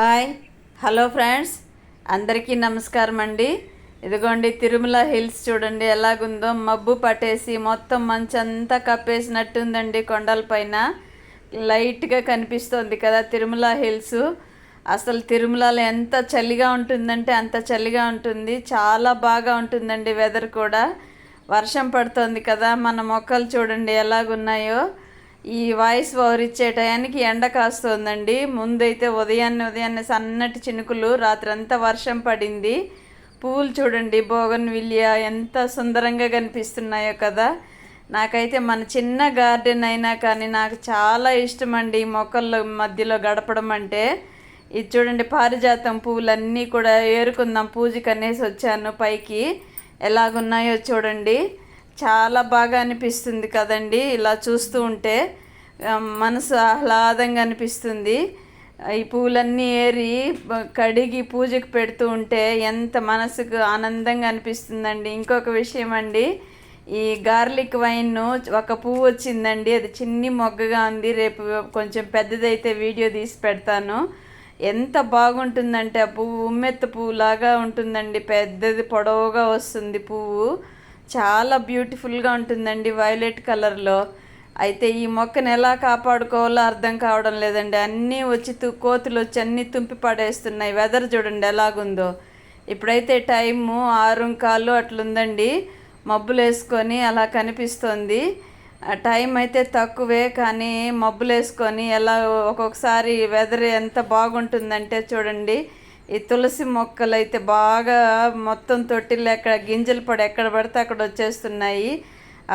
Hi hello friends. అందరికీ నమస్కారం అండి. ఇదిగోండి తిరుమల హిల్స్ చూడండి ఎలాగుందో. మబ్బు పట్టేసి మొత్తం మంచంతా కప్పేసినట్టుందండి కొండలపైన లైట్గా కనిపిస్తోంది కదా తిరుమల హిల్స్. అసలు తిరుమలలో ఎంత చలిగా ఉంటుందంటే అంత చలిగా ఉంటుంది. చాలా బాగా ఉంటుందండి వెదర్ కూడా. వర్షం పడుతోంది కదా మన మొక్కలు చూడండి ఎలాగున్నాయో. ఈ వాయిస్ ఓవర్ ఇచ్చే టయానికి ఎండ కాస్తోందండి. ముందైతే ఉదయాన్నే ఉదయాన్నే సన్నటి చినుకులు రాత్రంతా వర్షం పడింది. పువ్వులు చూడండి బోగన్ విలియా ఎంత సుందరంగా కనిపిస్తున్నాయో కదా. నాకైతే మన చిన్న గార్డెన్ అయినా కానీ నాకు చాలా ఇష్టం అండి ఈ మొక్కల మధ్యలో గడపడం అంటే. ఇది చూడండి పారిజాతం పువ్వులన్నీ కూడా ఏరుకుందాం పూజకి అనేసి వచ్చాను పైకి. ఎలాగున్నాయో చూడండి. చాలా బాగా అనిపిస్తుంది కదండి ఇలా చూస్తూ ఉంటే. మనసు ఆహ్లాదంగా అనిపిస్తుంది. ఈ పూలన్నీ ఏరి కడిగి పూజకు పెడుతూ ఉంటే ఎంత మనసుకు ఆనందంగా అనిపిస్తుందండి. ఇంకొక విషయం అండి ఈ గార్లిక్ వైన్ ఒక పువ్వు వచ్చిందండి. అది చిన్ని మొగ్గగా ఉంది. రేపు కొంచెం పెద్దదైతే వీడియో తీసి పెడతాను. ఎంత బాగుంటుందంటే ఆ పువ్వు ఉమ్మెత్త పువ్వు లాగా ఉంటుందండి. పెద్దది పొడవుగా వస్తుంది పువ్వు. చాలా బ్యూటిఫుల్గా ఉంటుందండి. వైలెట్ కలర్లో అయితే ఈ మొక్కను ఎలా కాపాడుకోవాలో అర్థం కావడం లేదండి. అన్నీ వచ్చి తు కోతులు వచ్చి అన్నీ తుంపి పడేస్తున్నాయి. వెదర్ చూడండి ఎలాగుందో. ఇప్పుడైతే టైము ఆరు కాళ్ళు అట్లుందండి. మబ్బులు వేసుకొని అలా కనిపిస్తోంది. ఆ టైం అయితే తక్కువే కానీ మబ్బులు వేసుకొని ఎలా ఒక్కొక్కసారి వెదర్ ఎంత బాగుంటుందంటే చూడండి. ఈ తులసి మొక్కలు అయితే బాగా మొత్తం తొట్టిలో ఎక్కడ గింజలు పడి ఎక్కడ పడితే అక్కడ వచ్చేస్తున్నాయి.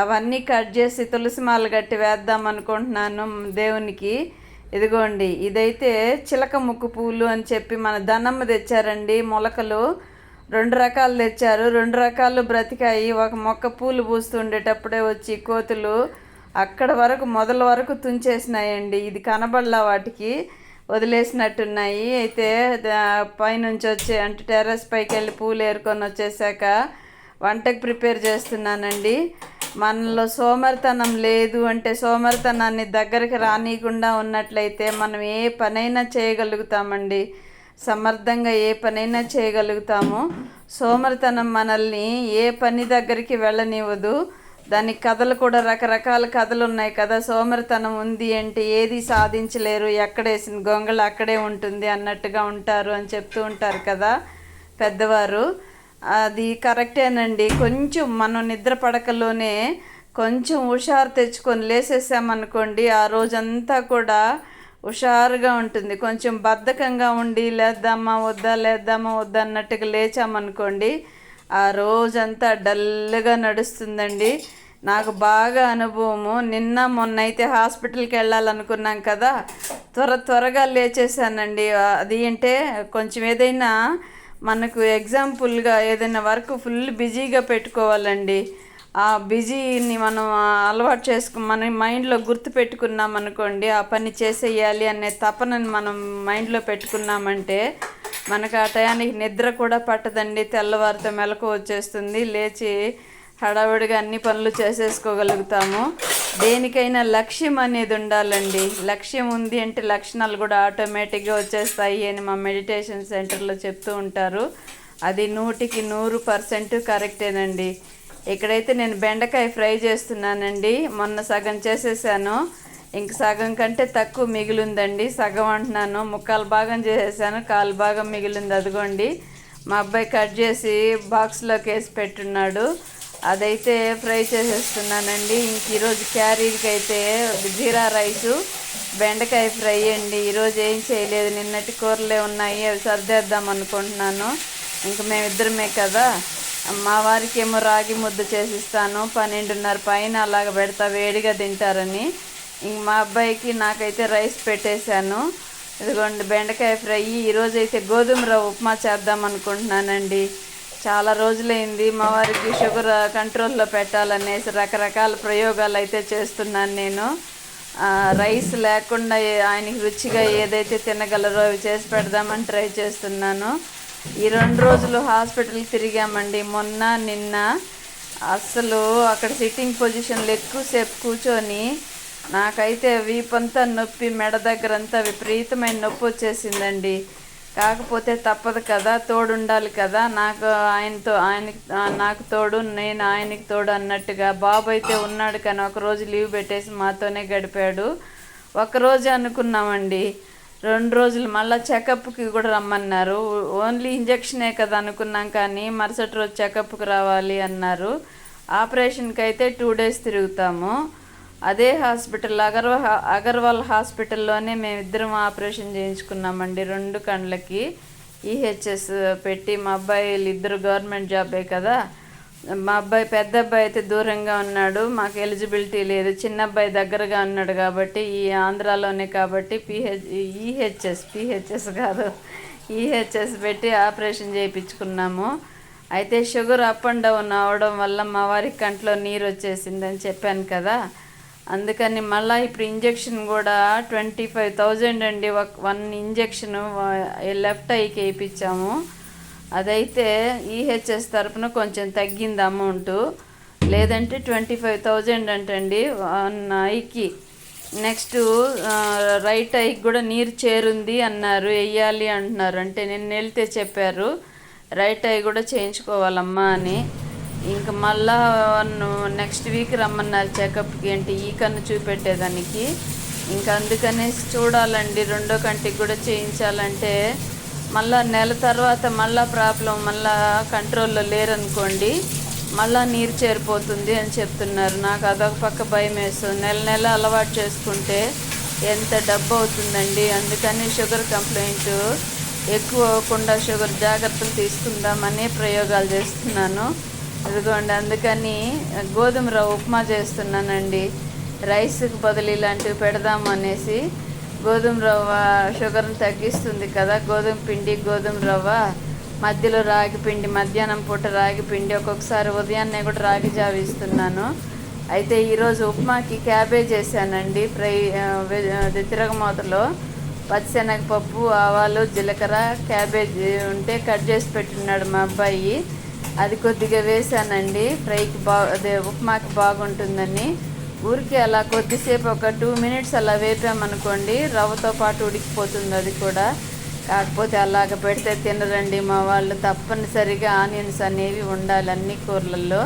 అవన్నీ కట్ చేసి తులసి మాల కట్టి వేద్దాం అనుకుంటున్నాను దేవునికి. ఇదిగోండి ఇదైతే చిలక ముక్కు పూలు అని చెప్పి మన దనమ్మ తెచ్చారండి. మొలకలు రెండు రకాలు తెచ్చారు. రెండు రకాలు బ్రతికాయి. ఒక మొక్క పూలు పూస్తుండేటప్పుడే వచ్చి కోతులు అక్కడ వరకు మొదల వరకు తుంచేసినాయండి. ఇది కనబడలా వాటికి వదిలేసినట్టున్నాయి. అయితే పైనుంచి వచ్చే అంటే టెర్రస్ పైకి వెళ్ళి పూలు ఏరుకొని వచ్చేసాక వంటకు ప్రిపేర్ చేస్తున్నానండి. మనలో సోమరితనం లేదు అంటే సోమరితనాన్ని దగ్గరికి రానియకుండా ఉన్నట్లయితే మనం ఏ పనైనా చేయగలుగుతామండి. సమర్థంగా ఏ పనైనా చేయగలుగుతాము. సోమరితనం మనల్ని ఏ పని దగ్గరికి వెళ్ళనివ్వదు. దానికి కథలు కూడా రకరకాల కథలు ఉన్నాయి కదా. సోమరితనం ఉంది అంటే ఏది సాధించలేరు. ఎక్కడేసిన గొంగళ అక్కడే ఉంటుంది అన్నట్టుగా ఉంటారు అని చెప్తూ ఉంటారు కదా పెద్దవారు. అది కరెక్టేనండి. కొంచెం మనం నిద్ర పడకలోనే కొంచెం హుషారు తెచ్చుకొని లేసేసామనుకోండి ఆ రోజంతా కూడా హుషారుగా ఉంటుంది. కొంచెం బద్ధకంగా ఉండి లేద్దామా వద్దా లేద్దామా వద్దా అన్నట్టుగా లేచామనుకోండి ఆ రోజంతా డల్గా నడుస్తుందండి. నాకు బాగా అనుభవము. నిన్న మొన్న అయితే హాస్పిటల్కి వెళ్ళాలనుకున్నాం కదా త్వర త్వరగా లేచేసానండి అది అంటే కొంచెం ఏదైనా మనకు ఎగ్జాంపుల్గా ఏదైనా వర్క్ ఫుల్ బిజీగా పెట్టుకోవాలండి. ఆ బిజీని మనం అలవాటు చేసుకు మన మైండ్లో గుర్తు పెట్టుకున్నాం అనుకోండి ఆ పని చేసేయాలి అనే తపనని మనం మైండ్లో పెట్టుకున్నామంటే మనకు ఆ టయానికి నిద్ర కూడా పట్టదండి. తెల్లవారితో మెలకు వచ్చేస్తుంది లేచి హడావుడిగా అన్ని పనులు చేసేసుకోగలుగుతాము. దేనికైనా లక్ష్యం అనేది ఉండాలండి. లక్ష్యం ఉంది అంటే లక్షణాలు కూడా ఆటోమేటిక్గా వచ్చేస్తాయి అని మా మెడిటేషన్ సెంటర్లో చెప్తూ ఉంటారు. అది నూటికి నూరు పర్సెంట్ కరెక్టేనండి. ఇక్కడైతే నేను బెండకాయ ఫ్రై చేస్తున్నానండి మొన్న సగం చేసేసాను. ఇంక సగం కంటే తక్కువ మిగిలిందండి. సగం అంటున్నాను. ముక్కాలు భాగం చేసేసాను. కాలు భాగం మిగిలింది. అదిగోండి. మా అబ్బాయి కట్ చేసి బాక్స్లోకి వేసి పెట్టున్నాడు. అదైతే ఫ్రై చేసేస్తున్నానండి. ఇంక ఈరోజు క్యారీకి అయితే జీరా రైసు బెండకాయ ఫ్రై అండి. ఈరోజు ఏం చేయలేదు. నిన్నటి కూరలే ఉన్నాయి. అవి సర్దేద్దాం అనుకుంటున్నాను. ఇంక మేమిద్దరమే కదా. మా వారికి ఏమో రాగి ముద్ద చేసిస్తాను. పన్నెండున్నర పైన అలాగ పెడతా. వేడిగా తింటారని. ఇంక మా అబ్బాయికి నాకైతే రైస్ పెట్టేశాను. ఇదిగోండి బెండకాయ ఫ్రై. ఈరోజైతే గోధుమ రవ్వ ఉప్మా చేద్దాం అనుకుంటున్నానండి. చాలా రోజులైంది. మా వారికి షుగర్ కంట్రోల్లో పెట్టాలనేసి రకరకాల ప్రయోగాలు అయితే చేస్తున్నాను నేను. రైస్ లేకుండా ఆయనకి రుచిగా ఏదైతే తినగలరో అవి చేసి పెడదామని ట్రై చేస్తున్నాను. ఈ రెండు రోజులు హాస్పిటల్కి తిరిగామండి. మొన్న నిన్న అస్సలు అక్కడ సిట్టింగ్ పొజిషన్లో ఎక్కువసేపు కూర్చొని నాకైతే వీపంతా నొప్పి మెడ దగ్గరంతా విపరీతమైన నొప్పి వచ్చేసిందండి. కాకపోతే తప్పదు కదా తోడుండాలి కదా. నాకు ఆయనతో ఆయనకి నాకు తోడు నేను ఆయనకి తోడు అన్నట్టుగా బాబు అయితే ఉన్నాడు కానీ ఒక రోజు లీవ్ పెట్టేసి మాతోనే గడిపాడు. ఒకరోజు అనుకున్నామండి. రెండు రోజులు మళ్ళీ చెకప్కి కూడా రమ్మన్నారు. ఓన్లీ ఇంజక్షనే కదా అనుకున్నాం కానీ మరుసటి రోజు చెకప్కి రావాలి అన్నారు. ఆపరేషన్కి అయితే టూ డేస్ తిరుగుతాము. అదే హాస్పిటల్ అగర్వా అగర్వాల్ హాస్పిటల్లోనే మేమిద్దరం ఆపరేషన్ చేయించుకున్నామండి. రెండు కండ్లకి ఈహెచ్ఎస్ పెట్టి మా అబ్బాయిలు ఇద్దరు గవర్నమెంట్ జాబే కదా. మా అబ్బాయి పెద్ద అబ్బాయి అయితే దూరంగా ఉన్నాడు. మాకు ఎలిజిబిలిటీ లేదు. చిన్న అబ్బాయి దగ్గరగా ఉన్నాడు కాబట్టి ఈ ఆంధ్రాలోనే కాబట్టి పిహెచ్ ఈహెచ్ఎస్ పిహెచ్ఎస్ కాదు. ఈహెచ్ఎస్ పెట్టి ఆపరేషన్ చేయించుకున్నాము. అయితే షుగర్ అప్ అండ్ డౌన్ అవడం వల్ల మా వారికి కంట్లో నీరు వచ్చేసిందని చెప్పాను కదా. అందుకని మళ్ళీ ఇప్పుడు ఇంజెక్షన్ కూడా ట్వంటీ ఫైవ్ థౌజండ్ అండి. ఒక వన్ ఇంజెక్షన్ లెఫ్ట్ ఐకి వేయించాము. అదైతే ఈహెచ్ఎస్ తరఫున కొంచెం తగ్గింది అమౌంట్. లేదంటే ట్వంటీ ఫైవ్ థౌజండ్ అంటండి వన్ ఐకి. నెక్స్ట్ రైట్ ఐకి కూడా నీరు చేరుంది అన్నారు. వెయ్యాలి అంటున్నారు. అంటే నేను వెళ్తే చెప్పారు. రైట్ ఐ కూడా చేయించుకోవాలమ్మా అని. ఇంక మళ్ళా నెక్స్ట్ వీక్ రమ్మన్నారు చెకప్కి ఏంటి ఈ కన్ను చూపెట్టేదానికి. ఇంకా అందుకనేసి చూడాలండి రెండో కంటికి కూడా చేయించాలంటే మళ్ళా నెల తర్వాత మళ్ళా ప్రాబ్లం మళ్ళా కంట్రోల్లో లేరనుకోండి మళ్ళా నీరు చేరిపోతుంది అని చెప్తున్నారు. నాకు అదొక పక్క భయం వేస్తుంది. నెల నెల అలవాటు చేసుకుంటే ఎంత డబ్బు అవుతుందండి? అందుకని షుగర్ కంప్లైంట్ ఎక్కువ అవ్వకుండా షుగర్ జాగ్రత్తలు తీసుకుందామని ప్రయోగాలు చేస్తున్నాను. ఇదిగోండి అందుకని గోధుమ రవ్వ ఉప్మా చేస్తున్నానండి. రైస్కి బదులు ఇలాంటివి పెడదాం అనేసి గోధుమ రవ్వ షుగర్ని తగ్గిస్తుంది కదా గోధుమ పిండి గోధుమ రవ్వ మధ్యలో రాగి పిండి మధ్యాహ్నం పూట రాగి పిండి ఒక్కొక్కసారి ఉదయాన్నే కూడా రాగి జావ ఇస్తున్నాను. అయితే ఈరోజు ఉప్మాకి క్యాబేజ్ వేసానండి ఫ్రై ఆ, తిరగమూతలో పచ్చిశనగపప్పు ఆవాలు జీలకర్ర క్యాబేజ్ ఉంటే కట్ చేసి పెట్టున్నాడు మా అబ్బాయి. అది కొద్దిగా వేసానండి. ఫ్రైకి బా అదే ఉప్మాకి బాగుంటుందని. ఊరికే అలా కొద్దిసేపు ఒక టూ మినిట్స్ అలా వేపామనుకోండి రవ్వతో పాటు ఉడికిపోతుంది అది కూడా. కాకపోతే అలాగ పెడితే తినరండి మా వాళ్ళు. తప్పనిసరిగా ఆనియన్స్ అనేవి ఉండాలి అన్ని కూరలలో.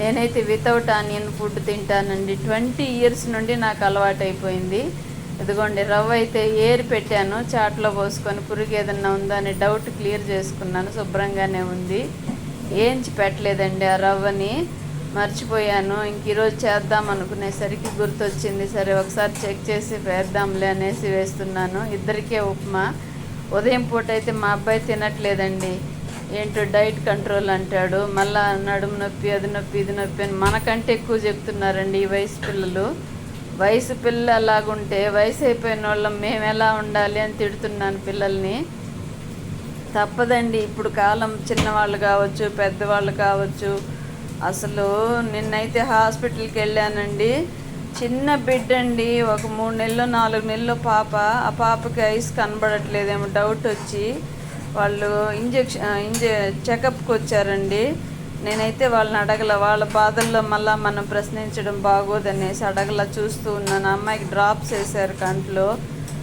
నేనైతే వితౌట్ ఆనియన్ ఫుడ్ తింటానండి. ట్వంటీ ఇయర్స్ నుండి నాకు అలవాటైపోయింది. ఇదిగోండి రవ్వ అయితే ఏరి పెట్టాను. చాట్లో పోసుకొని పురుగు ఏదన్నా ఉందా అని డౌట్ క్లియర్ చేసుకున్నాను. శుభ్రంగానే ఉంది. ఏంచి పెట్టలేదండి ఆ రవ్వని? మర్చిపోయాను. ఇంక ఈరోజు చేద్దాం అనుకునేసరికి గుర్తొచ్చింది. సరే ఒకసారి చెక్ చేసి వేద్దాంలే అనేసి వేస్తున్నాను. ఇద్దరికే ఉప్మా. ఉదయం పూట అయితే మా అబ్బాయి తినట్లేదండి. ఏంటో డైట్ కంట్రోల్ అంటాడు. మళ్ళా నడుము నొప్పి అది నొప్పి ఇది నొప్పి అని మనకంటే ఎక్కువ చెప్తున్నారండి ఈ వయసు పిల్లలు. వయసు పిల్లలాగుంటే వయసు అయిపోయిన వాళ్ళం మేము ఎలా ఉండాలి అని తిడుతున్నాను పిల్లల్ని. తప్పదండి. ఇప్పుడు కాలం చిన్నవాళ్ళు కావచ్చు పెద్దవాళ్ళు కావచ్చు. అసలు నిన్నైతే హాస్పిటల్కి వెళ్ళానండి. చిన్న బిడ్డ అండి. ఒక మూడు నెలలు నాలుగు నెలలు పాప. ఆ పాపకి ఐస్ కనబడట్లేదేమో డౌట్ వచ్చి. వాళ్ళు ఇంజెక్షన్ ఇంజె చెకప్కి వచ్చారండి. నేనైతే వాళ్ళని అడగల వాళ్ళ బాధల్లో మళ్ళీ మనం ప్రశ్నించడం బాగోదనేసి అడగల చూస్తూ ఉన్నాను. అమ్మాయికి డ్రాప్స్ వేశారు కంట్లో.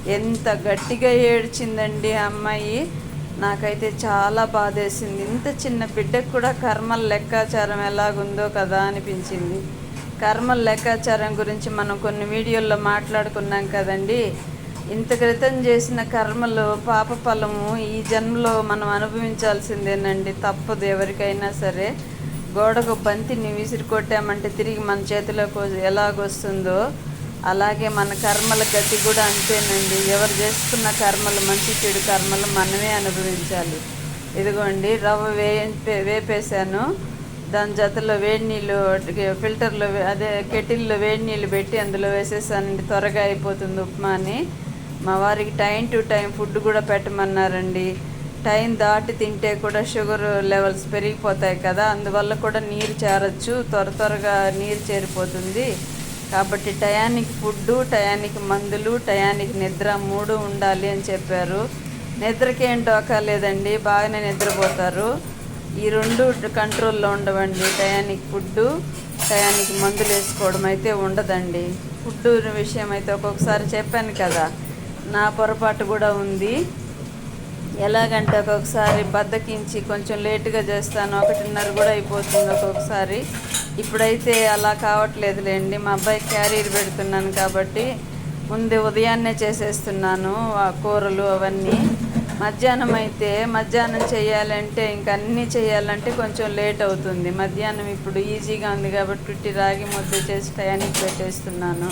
ఎంత గట్టిగా ఏడ్చిందండి ఆ అమ్మాయి. నాకైతే చాలా బాధేసింది. ఇంత చిన్న బిడ్డకు కూడా కర్మల లెక్కాచారం ఎలాగుందో కదా అనిపించింది. కర్మల లెక్కాచారం గురించి మనం కొన్ని వీడియోల్లో మాట్లాడుకున్నాం కదండి. ఇంత క్రితం చేసిన కర్మలు పాప ఫలము ఈ జన్మలో మనం అనుభవించాల్సిందేనండి. తప్పదు ఎవరికైనా సరే. గోడకు బంతిని విసిరి కొట్టామంటే తిరిగి మన చేతిలోకి ఎలాగొస్తుందో అలాగే మన కర్మల గతి కూడా అంతేనండి. ఎవరు చేసుకున్న కర్మలు మంచి చెడు కర్మలు మనమే అనుభవించాలి. ఇదిగోండి రవ్వ వే వేపేసాను దాని జతలో వేడి నీళ్ళు ఫిల్టర్లో అదే కెటిల్లో వేడి నీళ్ళు పెట్టి అందులో వేసేసానండి. త్వరగా అయిపోతుంది ఉప్మా అని మా వారికి టైం టు టైం ఫుడ్ కూడా పెట్టమన్నారండి. టైం దాటి తింటే కూడా షుగర్ లెవెల్స్ పెరిగిపోతాయి కదా. అందువల్ల కూడా నీరు చేరచ్చు. త్వర త్వరగా నీరు చేరిపోతుంది. కాబట్టి టయానికి ఫుడ్డు టయానికి మందులు టయానికి నిద్ర మూడు ఉండాలి అని చెప్పారు. నిద్రకి ఏం డోకా లేదండి బాగానే నిద్రపోతారు. ఈ రెండు కంట్రోల్లో ఉండవండి. టయానికి ఫుడ్డు టయానికి మందులు వేసుకోవడం అయితే ఉండదండి. ఫుడ్ విషయం అయితే ఒక్కొక్కసారి చెప్పాను కదా నా పొరపాటు కూడా ఉంది. ఎలాగంటే ఒక్కొక్కసారి బద్దకించి కొంచెం లేటుగా చేస్తాను. ఒకటిన్నర కూడా అయిపోతుంది ఒక్కొక్కసారి. ఇప్పుడైతే అలా కావట్లేదులేండి. మా అబ్బాయి క్యారీర్ పెడుతున్నాను కాబట్టి ముందు ఉదయాన్నే చేసేస్తున్నాను ఆ కూరలు అవన్నీ. మధ్యాహ్నం అయితే మధ్యాహ్నం చేయాలంటే ఇంకా అన్నీ చేయాలంటే కొంచెం లేట్ అవుతుంది. మధ్యాహ్నం ఇప్పుడు ఈజీగా ఉంది కాబట్టి ఉట్టి రాగి ముద్ద చేసి టయానికి పెట్టేస్తున్నాను.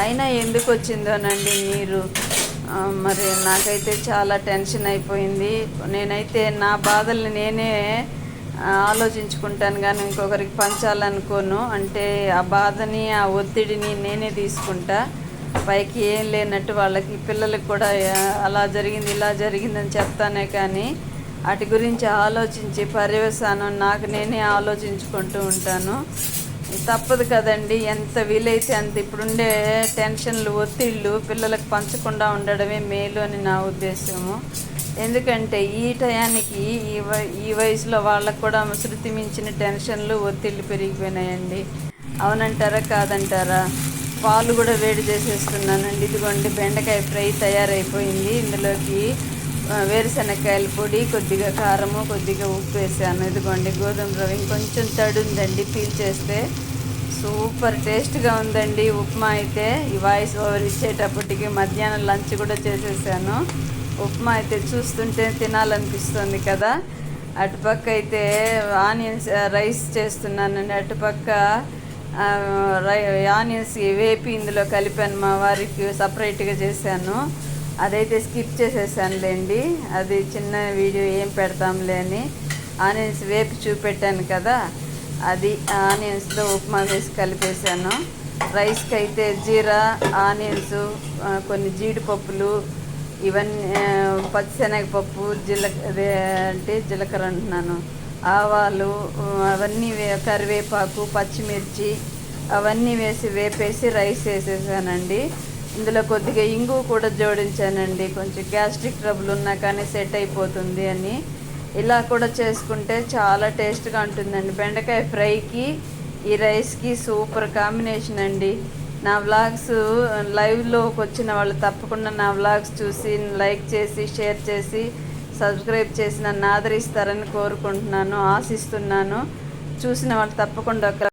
అయినా ఎందుకు వచ్చిందోనండి నీరు? మరి నాకైతే చాలా టెన్షన్ అయిపోయింది. నేనైతే నా బాధల్ని నేనే ఆలోచించుకుంటాను కానీ ఇంకొకరికి పంచాలనుకోను. అంటే ఆ బాధని ఆ ఒత్తిడిని నేనే తీసుకుంటా. పైకి ఏం లేనట్టు వాళ్ళకి పిల్లలకు కూడా అలా జరిగింది ఇలా జరిగిందని చెప్తానే కానీ వాటి గురించి ఆలోచించి పర్యవసానం నాకు నేనే ఆలోచించుకుంటూ ఉంటాను. తప్పదు కదండి. ఎంత వీలైతే అంత ఇప్పుడుండే టెన్షన్లు ఒత్తిళ్ళు పిల్లలకు పంచకుండా ఉండడమే మేలు అని నా ఉద్దేశము. ఎందుకంటే ఈ టయానికి ఈ వయ ఈ వయసులో వాళ్ళకు కూడా శృతి మించిన టెన్షన్లు ఒత్తిళ్ళు పెరిగిపోయినాయండి. అవునంటారా కాదంటారా? పాలు కూడా వేడి చేసేస్తున్నానండి. ఇదిగోండి బెండకాయ ఫ్రై తయారైపోయింది. ఇందులోకి ఆ, వేరుశనగకాయల పొడి కొద్దిగా కారము కొద్దిగా ఉప్పు వేసాను. ఇదిగోండి గోధుమ రవ్వ ఇంకొంచెం తడుందండి. ఉందండి పీల్ చేస్తే సూపర్ టేస్ట్గా ఉందండి ఉప్మా అయితే. ఈ వాయిస్ ఓవర్ ఇచ్చేటప్పటికి మధ్యాహ్నం లంచ్ కూడా చేసేసాను. ఉప్మా అయితే చూస్తుంటే తినాలనిపిస్తుంది కదా. అటుపక్క అయితే ఆనియన్స్ రైస్ చేస్తున్నానండి. అటుపక్క రై ఆనియన్స్ వేపి ఇందులో కలిపాను మా వారికి సపరేట్గా చేశాను. అదైతే స్కిప్ చేసేసానులేండి. అది చిన్న వీడియో ఏం పెడతాంలే అని. ఆనియన్స్ వేపి చూపెట్టాను కదా. అది ఆనియన్స్లో ఉప్మా వేసి కలిపేశాను రైస్కి అయితే జీరా ఆనియన్స్ కొన్ని జీడిపప్పులు ఇవన్నీ పచ్చిశనగపప్పు జీల అంటే జీలకర్ర అంటున్నాను. ఆవాలు అవన్నీ కరివేపాకు పచ్చిమిర్చి అవన్నీ వేసి వేపేసి రైస్ వేసేసానండి. ఇందులో కొద్దిగా ఇంగు కూడా జోడించానండి. కొంచెం గ్యాస్ట్రిక్ ట్రబుల్ ఉన్నా కానీ సెట్ అయిపోతుంది అని. ఇలా కూడా చేసుకుంటే చాలా టేస్ట్గా ఉంటుందండి. బెండకాయ ఫ్రైకి ఈ రైస్కి సూపర్ కాంబినేషన్ అండి. నా వ్లాగ్స్ లైవ్లోకి వచ్చిన వాళ్ళు తప్పకుండా నా వ్లాగ్స్ చూసి లైక్ చేసి షేర్ చేసి సబ్స్క్రైబ్ చేసి నన్ను ఆదరిస్తారని కోరుకుంటున్నాను ఆశిస్తున్నాను. చూసిన వాళ్ళు తప్పకుండా